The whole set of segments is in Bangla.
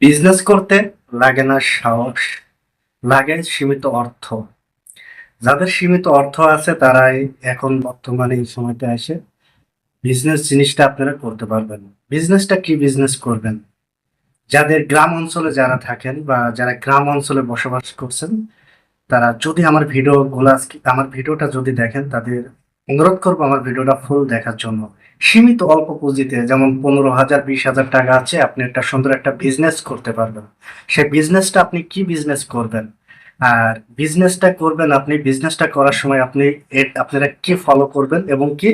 বিজনেস করতে লাগে না সাহস। লাগে সীমিত অর্থ। যাদের সীমিত অর্থ আছে, তারাই এখন বর্তমানে এই সময়তে এসে বিজনেস জিনিসটা আপনারা করতে পারবেন। বিজনেসটা কি বিজনেস করবেন? যাদের গ্রাম অঞ্চলে যারা থাকেন বা যারা গ্রাম অঞ্চলে বসবাস করছেন, তারা যদি আমার ভিডিওগুলো আমার ভিডিওটা যদি দেখেন, তাদের অনুরোধ করব আমার ভিডিওটা ফুল দেখার জন্য। সীমিত অল্প পুঁজিতে, যেমন পনেরো হাজার, বিশ হাজার টাকা আছে, আপনি একটা সুন্দর একটা বিজনেস করতে পারবেন। সেই বিজনেসটা আপনি কি বিজনেস করবেন? আর বিজনেসটা করবেন আপনি বিজনেসটা করার সময় আপনি আপনারা কি ফলো করবেন এবং কি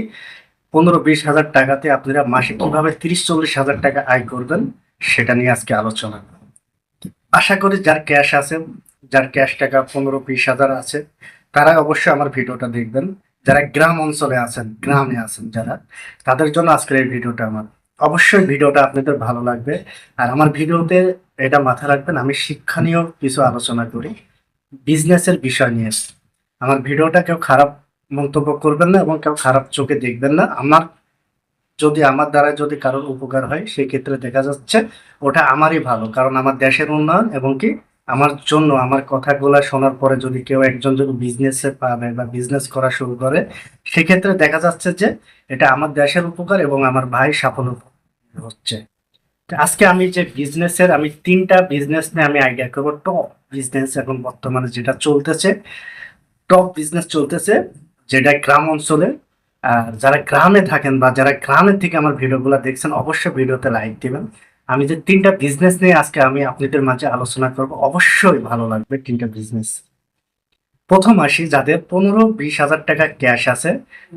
পনেরো, বিশ হাজার টাকাতে আপনারা মাসে কীভাবে তিরিশ, চল্লিশ হাজার টাকা আয় করবেন, সেটা নিয়ে আজকে আলোচনা। আশা করি যার ক্যাশ আছে, যার ক্যাশ টাকা পনেরো, বিশ হাজার আছে তারা অবশ্যই আমার ভিডিওটা দেখবেন। যারা গ্রাম অঞ্চলে আছেন, গ্রামে আছেন যারা, তাদের জন্য আজকের এই ভিডিওটা আমার। অবশ্যই ভিডিওটা আপনাদের ভালো লাগবে। আর আমার ভিডিওতে এটা মাথায় রাখবেন, আমি শিক্ষণীয় কিছু আলোচনা করি, বিজনেসের বিষয় নিয়ে। আমার ভিডিওটা কেউ খারাপ মন্তব্য করবেন না এবং কেউ খারাপ চোখে দেখবেন না। আমার যদি, আমার দ্বারা যদি কারোর উপকার হয়, সেই ক্ষেত্রে দেখা যাচ্ছে ওটা আমারই ভালো, কারণ আমার দেশের উন্নয়ন এবং কি আমার জন্য, আমার কথাগুলো শোনার পরে যদি কেউ একজন যদি বিজনেসে পাবে বা বিজনেস করা শুরু করে, সেক্ষেত্রে দেখা যাচ্ছে যে এটা আমার দেশের উপকার এবং আমার ভাই সাফল্য হচ্ছে। আজকে আমি যে বিজনেসের আমি তিনটা বিজনেস নিয়ে আমি আইডিয়া করব। টপ বিজনেস এখন বর্তমানে যেটা চলতেছে টপ বিজনেস চলতেছে যেটা গ্রাম অঞ্চলে। আর যারা গ্রামে থাকেন বা যারা গ্রামের থেকে আমার ভিডিওগুলো দেখছেন, অবশ্যই ভিডিওতে লাইক দিবেন। আমি যে তিনটা বিজনেস নিয়ে আজকে আমি আপনাদের মাঝে আলোচনা করব, অবশ্যই ভালো লাগবে তিনটা বিজনেস প্রথম আসি, যাদের পনেরো বিশ হাজার টাকা ক্যাশ আছে,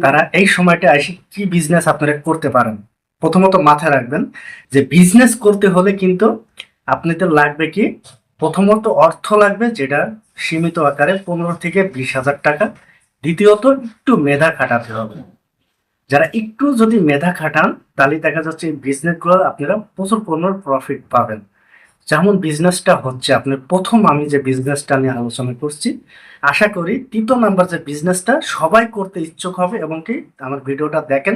তারা এই সময়টা আসি কি বিজনেস আপনারা করতে পারেন? প্রথমত মাথায় রাখবেন যে বিজনেস করতে হলে কিন্তু আপনাদের লাগবে কি? প্রথমত অর্থ লাগবে যেটা সীমিত আকারে পনেরো থেকে বিশ হাজার টাকা। দ্বিতীয়ত একটু মেধা খাটাতে হবে। যারা একটু যদি মেধা খাটান, তাহলে দেখা যাচ্ছে এই বিজনেসগুলো আপনারা প্রচুর পণ্যর প্রফিট পাবেন। যেমন বিজনেসটা হচ্ছে আপনার প্রথম আমি যে বিজনেসটা নিয়ে আলোচনা করছি, আশা করি তৃতীয় নাম্বার যে বিজনেসটা সবাই করতে ইচ্ছুক হবে এবং কি আমার ভিডিওটা দেখেন,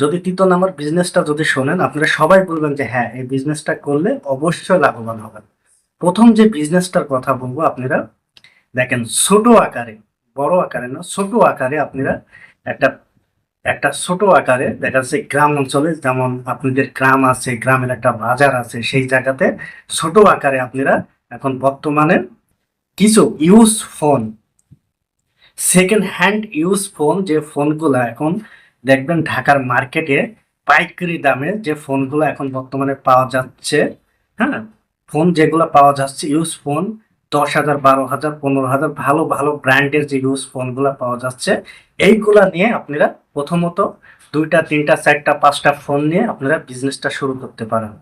যদি তৃতীয় নাম্বার বিজনেসটা যদি শোনেন, আপনারা সবাই বলবেন যে হ্যাঁ এই বিজনেসটা করলে অবশ্যই লাভবান হবেন। প্রথম যে বিজনেসটার কথা বলব আপনারা, দেখেন ছোট আকারে, বড় আকারে না, ছোট আকারে আপনারা একটা একটা ছোট আকারে দেখা যাচ্ছে গ্রাম অঞ্চলে, যেমন আপনাদের গ্রাম আছে, গ্রামের একটা বাজার আছে, সেই জায়গাতে ছোট আকারে আপনারা এখন বর্তমানে কিছু use phone second hand use phone যে ফোনগুলো এখন দেখবেন ঢাকার মার্কেটে পাইকারি দামে যে ফোনগুলো এখন বর্তমানে পাওয়া যাচ্ছে হ্যাঁ? ফোন যেগুলো পাওয়া যাচ্ছে ইউজ ফোন দশ হাজার, বারো হাজার, পনেরো হাজার ভালো ভালো ব্র্যান্ডের যে ইউজ ফোনগুলো পাওয়া যাচ্ছে, এইগুলা নিয়ে আপনারা প্রথমত দুইটা, তিনটা, চারটা, পাঁচটা ফোন নিয়ে আপনারা বিজনেসটা শুরু করতে পারেন।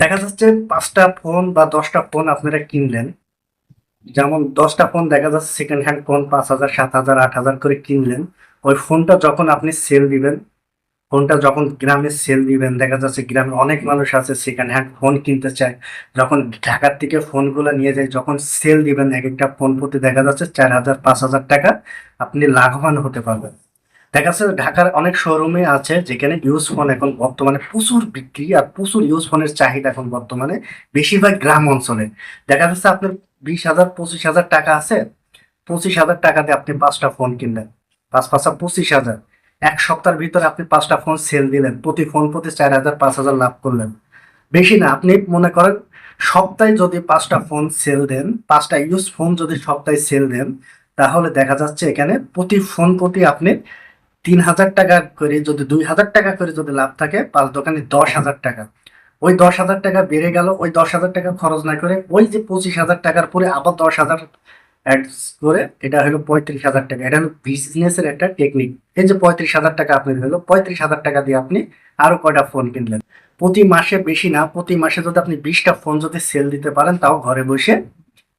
দেখা যাচ্ছে পাঁচটা ফোন বা দশটা ফোন আপনারা কিনলেন। যেমন দশটা ফোন দেখা যাচ্ছে সেকেন্ড হ্যান্ড ফোন পাঁচ হাজার, সাত হাজার, আট হাজার করে কিনলেন। ওই ফোনটা যখন আপনি সেল দিবেন ফোনটা যখন গ্রামে সেল দিবেন, দেখা যাচ্ছে গ্রামে অনেক মানুষ আছে সেকেন্ড হ্যান্ড ফোন কিনতে চায়। যখন ঢাকার থেকে ফোনগুলো নিয়ে যায়, যখন সেল দিবেন এক একটা ফোন প্রতি দেখা যাচ্ছে চার হাজার, পাঁচ হাজার টাকা আপনি লাভবান হতে পারবেন। দেখা যাচ্ছে ঢাকার অনেক শোরুমে আছে যেখানে ইউজ ফোন এখন বর্তমানে প্রচুর বিক্রি আর প্রচুর ইউজ ফোনের চাহিদা এখন বর্তমানে বেশিরভাগ গ্রাম অঞ্চলে। দেখা যাচ্ছে আপনার বিশ হাজার, পঁচিশ হাজার টাকা আছে, পঁচিশ হাজার টাকাতে আপনি পাঁচটা ফোন কিনলেন। পাঁচ, পাঁচটা পঁচিশ হাজার। এক সপ্তাহের ভিতরে আপনি পাঁচটা ফোন সেল দিলেন। প্রতি ফোন প্রতি চার হাজার, পাঁচ হাজার লাভ করলেন। বেশি না, আপনি মনে করেন সপ্তাহে যদি পাঁচটা ফোন সেল দেন, পাঁচটা ইউজ ফোন যদি সপ্তাহে সেল দেন, তাহলে দেখা যাচ্ছে এখানে প্রতি ফোন প্রতি আপনি তিন হাজার টাকা করে যদি, দুই হাজার টাকা করে যদি লাভ থাকে, পাঁচ দোকানে দশ হাজার টাকা। ওই দশ হাজার টাকা বেড়ে গেল, ওই দশ হাজার টাকা খরচ না করে ওই যে পঁচিশ হাজার টাকার পরে আবার দশ হাজার অ্যাড করে এটা হলো পঁয়ত্রিশ হাজার টাকা। এটা হলো বিজনেসের একটা টেকনিক এই যে পঁয়ত্রিশ হাজার টাকা আপনার হলো পঁয়ত্রিশ হাজার টাকা দিয়ে আপনি আরও কয়টা ফোন কিনলেন? প্রতি মাসে বেশি না, প্রতি মাসে যদি আপনি বিশটা ফোন যদি সেল দিতে পারেন, তাও ঘরে বসে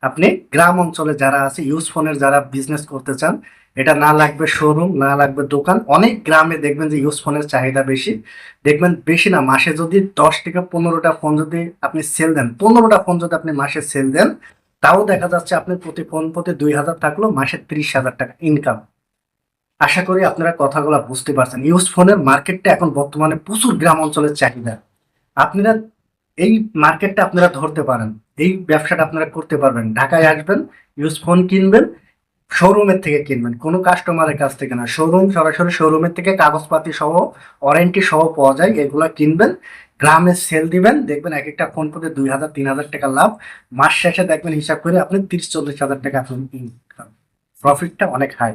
আপনি গ্রাম অঞ্চলে যারা আছে ইউজ ফোনের যারা বিজনেস করতে চান, এটা না লাগবে শোরুম না লাগবে দোকান। অনেক গ্রামে দেখবেন যে ইউজ ফোনের চাহিদা বেশি। দেখবেন বেশি না, মাসে যদি দশ থেকে পনেরোটা ফোন যদি আপনি সেল দেন, পনেরোটা ফোন যদি আপনি মাসে সেল দেন তাও দেখা যাচ্ছে আপনি প্রতি ফোন প্রতি দুই হাজার থাকল, মাসে ত্রিশ হাজার টাকা ইনকাম আশা করি আপনারা কথাগুলো বুঝতে পারছেন। ইউজ ফোনের মার্কেটটা এখন বর্তমানে প্রচুর গ্রাম অঞ্চলের চাহিদা। আপনারা এই মার্কেটটা আপনারা ধরতে পারেন। এই ব্যবসাটা আপনারা করতে পারবেন। ঢাকায় আসবেন ইউজ ফোন কিনবেন শোরুমের থেকে কিনবেন। কোনো কাস্টমারের কাছ থেকে না। শোরুম সরাসরি শোরুমের থেকে কাগজপাতি সহ ওয়ারেন্টি সহ পাওয়া যায়। এগুলা কিনবেন। গ্রামে সেল দিবেন, দেখবেন এক একটা ফোন প্রতি দুই হাজার, তিন হাজার টাকা লাভ। মাস শেষে দেখবেন হিসাব করে আপনি তিরিশ, চল্লিশ হাজার টাকা প্রফিটটা অনেক হাই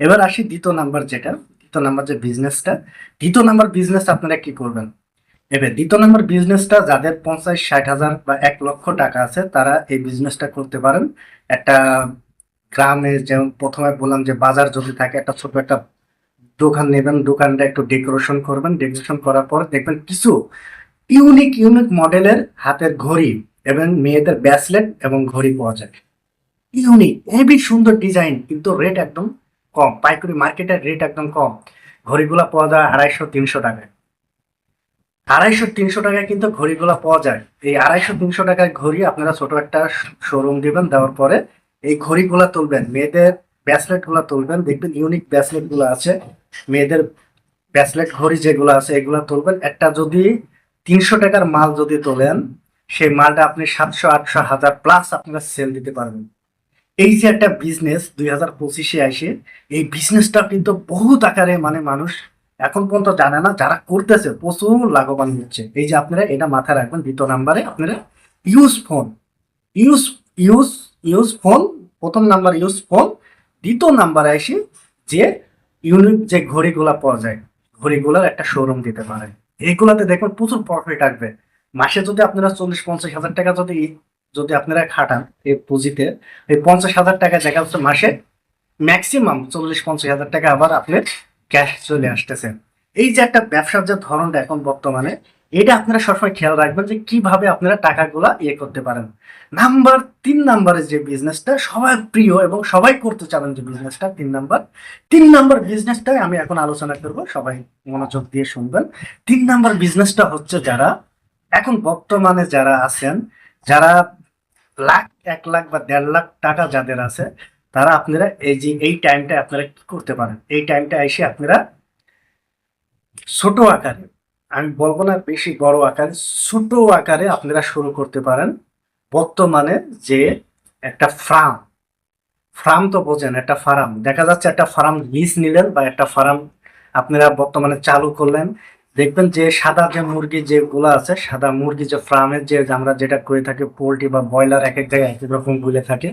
এবার আসি দ্বিতীয় নাম্বার যেটা, দ্বিতীয় নাম্বার যে বিজনেসটা দ্বিতীয় নাম্বার বিজনেস আপনারা কি করবেন? এবার দ্বিতীয় নাম্বার বিজনেসটা যাদের পঞ্চাশ, ষাট হাজার বা এক লক্ষ টাকা আছে, তারা এই বিজনেসটা করতে পারেন। একটা গ্রামে যেমন প্রথমে বললাম যে বাজার যদি থাকে, একটা ছোট একটা দোকান নেবেন, দোকানটা একটু ডেকোরেশন করবেন। ডেকোরেশন করার পর দেখবেন কিছু ইউনিক ইউনিক মডেলের হাতের ঘড়ি এবং মেয়েদের ব্যাসলেট এবং ঘড়ি পাওয়া যায়। ইউনিক হেভি সুন্দর ডিজাইন কিন্তু রেট একদম কম। পাইকারি মার্কেটের রেট একদম কম। ঘড়িগুলো পাওয়া যায় আড়াইশো, তিনশো টাকায়। আড়াইশো, তিনশো টাকায় কিন্তু ঘড়িগুলো পাওয়া যায়। এই আড়াইশো, তিনশো টাকার ঘড়ি আপনারা ছোট একটা শোরুম দিবেন, দেওয়ার পরে এই ঘড়িগুলা তুলবেন, মেয়েদের ব্যাসলেটগুলা তুলবেন, দেখবেন ইউনিক ব্যাসলেটগুলো আছে। মেয়েদের ব্যাসলেট ঘড়ি যেগুলো আছে, এগুলো তুলবেন। একটা যদি তিনশো টাকার মাল যদি তোলেন, সেই মালটা আপনি সাতশো, আটশো, হাজার প্লাস আপনারা সেল দিতে পারবেন। এই যে একটা বিজনেস দুই হাজার পঁচিশে আসে, এই বিজনেসটা কিন্তু বহুত আকারে মানে মানুষ এখন পর্যন্ত জানে না, যারা করতেছে প্রচুর লাভবান হচ্ছে। এই যে আপনারা এটা মাথায় রাখবেন দ্বিতীয় নাম্বারে আপনারা use phone use use use phone প্রথম নাম্বার ইউজ ফোন দ্বিতীয় নাম্বারে আসি যে ইউনিক যে ঘড়িগুলা পাওয়া যায়, ঘড়িগুলার একটা শোরুম দিতে পারে এইগুলাতে দেখবেন প্রচুর প্রফিট আসবে। মাসে যদি আপনারা চল্লিশ, পঞ্চাশ হাজার টাকা যদি যদি আপনারা খাটান এই পুঁজিতে, এই পঞ্চাশ হাজার টাকা দেখা যাচ্ছে মাসে ম্যাক্সিমাম চল্লিশ, পঞ্চাশ হাজার টাকা আবার আপনি ক্যাশ চলে আসতেছেন এই যে একটা ব্যবসার যে ধরনটা এখন বর্তমানে এটা আপনারা সবসময় খেয়াল রাখবেন যে কীভাবে আপনারা টাকাগুলা ইয়ে করতে পারেন। নাম্বার তিন নাম্বারের যে বিজনেসটা সবাই প্রিয় এবং সবাই করতে চাবেন যে বিজনেসটা তিন নাম্বার। তিন নাম্বার বিজনেসটাই আমি এখন আলোচনা করব, সবাই মনোযোগ দিয়ে শুনবেন। তিন নাম্বার বিজনেসটা হচ্ছে যারা এখন বর্তমানে যারা আছেন, যারা লাখ, এক লাখ বা দেড় লাখ টাকা যাদের আছে, তারা আপনারা এই যে, এই টাইমটা আপনারা কি করতে পারেন? এই টাইমটা এসে আপনারা ছোট আকারে আমি বলব না বেশি বড় আকারে, ছোট আকারে আপনারা শুরু করতে পারেন। বর্তমানে যে একটা ফার্ম ফার্ম তো বোঝেন, একটা ফার্ম। দেখা যাচ্ছে একটা ফার্ম লিজ নিলেন বা একটা ফার্ম আপনারা বর্তমানে চালু করলেন। দেখবেন যে সাদা যে মুরগি যেগুলো আছে, সাদা মুরগি যে ফার্মের যে আমরা যেটা করে থাকি, পোলট্রি বা ব্রয়লার এক এক জায়গায় এক এক রকম বলে থাকে,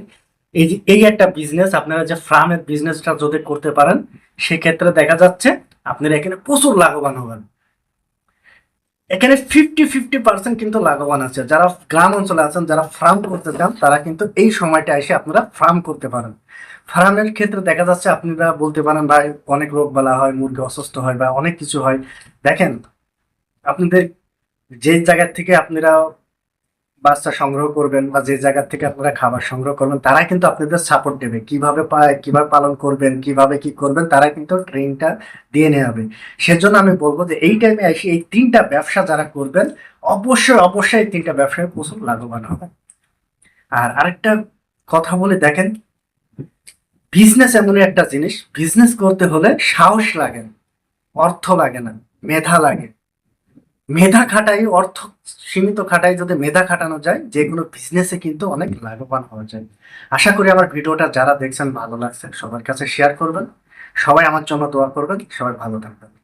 এই যে, এই একটা বিজনেস আপনারা যে ফার্মের বিজনেসটা যদি করতে পারেন, সেক্ষেত্রে দেখা যাচ্ছে আপনারা এখানে প্রচুর লাভবান হবেন। এখানে ফিফটি ফিফটি পার্সেন্ট কিন্তু লাভবান আছে। যারা গ্রাম অঞ্চলে আছেন, যারা ফার্ম করতে চান, তারা কিন্তু এই সময়টা এসে আপনারা ফার্ম করতে পারেন। ফার্মের ক্ষেত্রে দেখা যাচ্ছে, আপনারা বলতে পারেন, ভাই, অনেক রোগ বেলা হয়, মুরগি অসুস্থ হয় বা অনেক কিছু হয়। দেখেন, আপনাদের যে জায়গা থেকে আপনারা বাচ্চা সংগ্রহ করবেন বা যে জায়গা থেকে আপনারা খাবার সংগ্রহ করবেন, তারা কিন্তু আপনাদের সাপোর্ট দেবে। কীভাবে কীভাবে পালন করবেন, কীভাবে কি করবেন, তারা কিন্তু ট্রেনটা দিয়ে নেবে। সেজন্য আমি বলব যে এই টাইমে এসে এই তিনটা ব্যবসা যারা করবেন, অবশ্যই অবশ্যই এই তিনটা ব্যবসায় প্রচুর লাভবান হবে আর আরেকটা কথা বলে, দেখেন বিজনেস এমনই একটা জিনিস বিজনেস করতে হলে সাহস লাগে অর্থ লাগে না, মেধা লাগে। মেধা খাটাই, অর্থ সীমিত খাটাই যদি মেধা খাটানো যায় যে কোনো বিজনেসে কিন্তু অনেক লাভবান হওয়া যায়। আশা করি আমার ভিডিওটা যারা দেখছেন ভালো লাগছে, সবার কাছে শেয়ার করবেন। সবাই আমার জন্য দোয়া করবেন। সবাই ভালো থাকবেন।